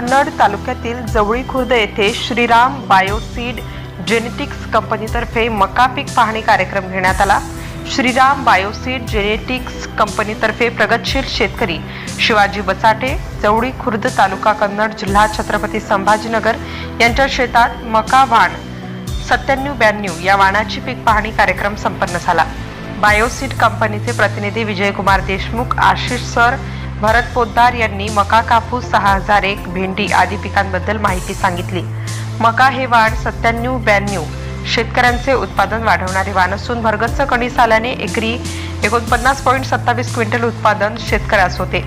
कन्नड तालुक्यातील जवळी खुर्द येथे श्रीराम बायोसीड जेनेटिक्स कंपनीतर्फे मका पीक पाहणी कार्यक्रम घेण्यात आला. श्रीराम बायोसीड जेनेटिक्स कंपनीतर्फे प्रगतशील शेतकरी शिवाजी बचाटे जवळी खुर्द तालुका कन्नड जिल्हा छत्रपती संभाजीनगर यांच्या शेतात मका वाण सत्त्याण्णव ब्याण्णव या वाणाची पीक पाहणी कार्यक्रम संपन्न झाला. बायोसीड कंपनीचे प्रतिनिधी विजयकुमार देशमुख आशिष सर भरत पोद्दार यांनी मका कापूस सहा हजार एक भेंडी आदी पिकांबद्दल माहिती सांगितली. मका हे वाण सत्त्याण्णव ब्याण्णव शेतकऱ्यांचे उत्पादन वाढवणारे वाण असून भरगच्च कणीस आल्याने एकरी एकोणपन्नास पॉईंट सत्तावीस क्विंटल उत्पादन शेतकऱ्यास होते.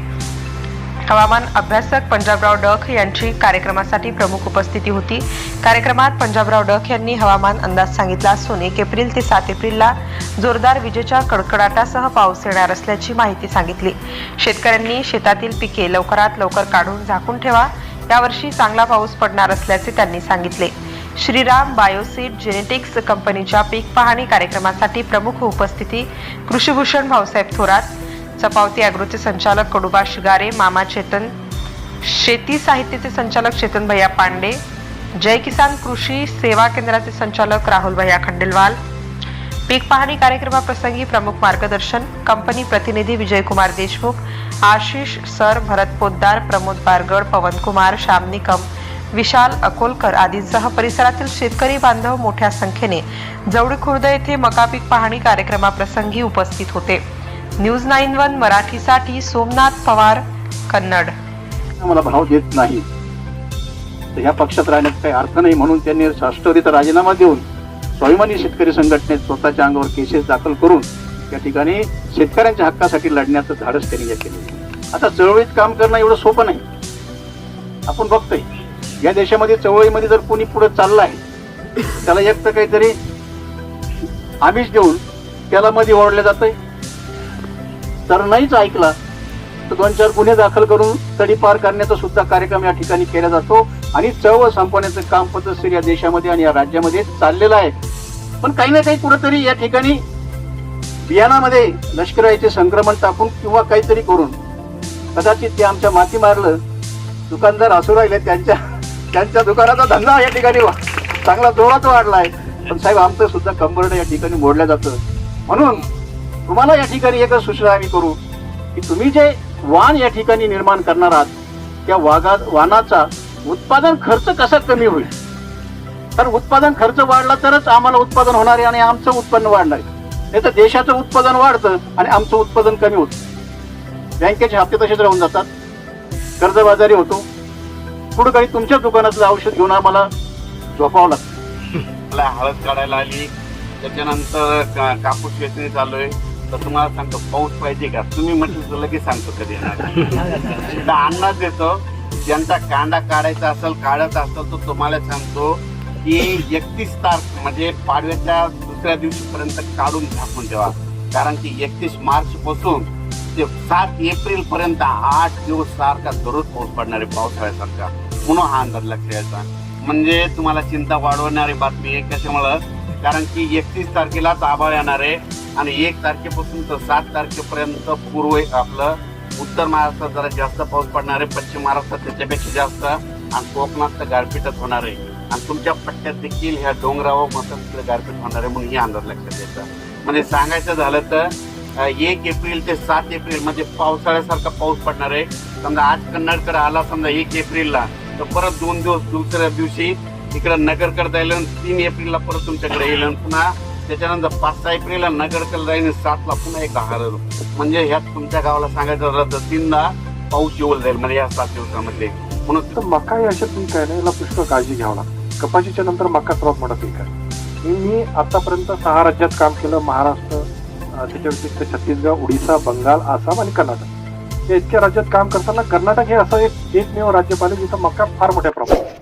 हवामान अभ्यासक पंजाबराव डख यांची कार्यक्रमासाठी प्रमुख उपस्थिती होती. कार्यक्रमात पंजाबराव डख यांनी हवामान अंदाज सांगितला असून एक एप्रिल ते सात एप्रिलला जोरदार विजेच्या कडकडाटासह पाऊस येणार असल्याची माहिती सांगितली. शेतकऱ्यांनी शेतातील पिके लवकरात लवकर काढून झाकून ठेवा. यावर्षी चांगला पाऊस पडणार असल्याचे त्यांनी सांगितले. श्रीराम बायोसीड जेनेटिक्स कंपनीच्या पीक पाहणी कार्यक्रमासाठी प्रमुख उपस्थिती कृषीभूषण भाऊसाहेब थोरात चपावती ॲग्रोचे संचालक कडुबा शिगारे मामा चेतन शेती साहित्याचे संचालक चेतन भैया पांडे जय किसान कृषी सेवा केंद्राचे संचालक राहुल भैया खंडेलवाल पीक पाहणी कार्यक्रमाप्रसंगी प्रमुख मार्गदर्शन कंपनी प्रतिनिधी विजयकुमार देशमुख आशिष सर भरत पोद्दार प्रमोद बारगड पवनकुमार श्याम निकम विशाल अकोलकर आदींसह परिसरातील शेतकरी बांधव मोठ्या संख्येने जवळी खुर्द येथे मका पीक पाहणी कार्यक्रमाप्रसंगी उपस्थित होते. न्यूज नाईन वन मराठीसाठी सोमनाथ पवार कन्नड. मला भाव देत नाही. तर ह्या पक्षात राहण्यात काही अर्थ नाही म्हणून त्यांनी राष्ट्रवादीचा राजीनामा देऊन स्वाभिमानी शेतकरी संघटनेत स्वतःच्या अंगावर केसेस दाखल करून त्या ठिकाणी शेतकऱ्यांच्या हक्कासाठी लढण्याचं धाडस त्यांनी या केलं आता चळवळीत काम करणं एवढं सोपं नाही. आपण बघतोय या देशामध्ये चळवळीमध्ये जर कोणी पुढे चाललं आहे त्याला एक तर काहीतरी आमिष देऊन त्याला मध्ये ओढलं जातंय. तर नाहीच ऐकला. तर दोन चार गुन्हे दाखल करून तडीपार करण्याचा सुद्धा कार्यक्रम या ठिकाणी केला जातो आणि चळवळ संपवण्याचं काम पद्धतशीर या देशामध्ये आणि या राज्यामध्ये चाललेलं आहे. पण काही ना काही कुठंतरी या ठिकाणी बियाणामध्ये लष्कराचे संक्रमण टाकून किंवा काहीतरी करून कदाचित ते आमच्या माती मारलं. दुकानदार असू राहिले त्यांच्या त्यांच्या दुकानाचा धंदा या ठिकाणी चांगला जोरात वाढला आहे पण साहेब आमचं सुद्धा कंबरडं या ठिकाणी मोडलं जातं. म्हणून तुम्हाला या ठिकाणी एकच सूचना आम्ही करू की तुम्ही जे वाण या ठिकाणी निर्माण करणार आहात त्या वागा वाणाचा उत्पादन खर्च कसा कमी होईल? तर उत्पादन खर्च वाढला तरच आम्हाला उत्पादन होणार आहे आणि आमचं उत्पन्न वाढणार आहे. नाही तर देशाचं उत्पादन वाढतं आणि आमचं उत्पादन कमी होतं. बँकेचे हप्ते तसेच राहून जातात. कर्जबाजारी होतो. पुढे काही तुमच्या दुकानातलं औषध घेऊन आम्हाला झोपावं लागतं. मला हळद काढायला आली. त्याच्यानंतर कापूस वेचणी चालू आहे. तर तुम्हाला सांगतो पाऊस पाहिजे का? तुम्ही म्हटलं तर लगेच सांगतो कधी येणार. तर देतो ज्यांचा कांदा काढायचा असेल काढत असेल तर तुम्हाला सांगतो की एकतीस तारख म्हणजे पाडव्याच्या दुसऱ्या दिवशीपर्यंत काढून झाकून ठेवा. कारण की एकतीस मार्च पासून ते सात एप्रिल पर्यंत आठ दिवस सारखा दररोज पाऊस पडणार आहे पावसाळ्यासारखा. म्हणून हा अंदाज लक्ष यायचा म्हणजे तुम्हाला चिंता वाढवणारी बातमी आहे कशामुळं? कारण की एकतीस तारखेलाच आभाळ येणार आहे. आणि एक तारखेपासून तर सात तारखेपर्यंत पूर्व आपलं उत्तर महाराष्ट्रात जरा जास्त पाऊस पडणार आहे पश्चिम महाराष्ट्रात त्याच्यापेक्षा जास्त आणि कोकणात तर गारपीटच होणार आहे. आणि तुमच्या पट्ट्यात देखील ह्या डोंगरावर मस्त गारपीट होणार आहे म्हणून हे अंदाज लक्षात यायचा म्हणजे सांगायचं झालं तर एक एप्रिल ते सात एप्रिल म्हणजे पावसाळ्यासारखा पाऊस पडणार आहे. समजा आज कन्नडकडे आला समजा एक एप्रिलला तर परत दोन दिवस दुसऱ्या दिवशी इकडे नगरकडे जाईल आणि तीन एप्रिलला परत तुमच्याकडे येईल पुन्हा त्याच्यानंतर पाच सहा एप्रिलला नगरकडे जाईल सातला पुन्हा एक हरल म्हणजे ह्यात तुमच्या गावाला सांगायचं झालं तर तीनदा पाऊस येऊन जाईल म्हणजे या सात दिवसामध्ये. म्हणून तर मका या अशा पीक आहे ना याला पुष्कळ काळजी घ्यावं लागतं. कपाशीच्या नंतर मका सर्वात मोठं पीक आहे मी आतापर्यंत सहा राज्यात काम केलं महाराष्ट्र त्याच्या व्यतिरिक्त छत्तीसगड उडीसा बंगाल आसाम आणि कर्नाटक. या इतक्या राज्यात काम करताना कर्नाटक हे असं एक एकमेव राज्य पाहिलं जिथं मका फार मोठ्या प्रमाणात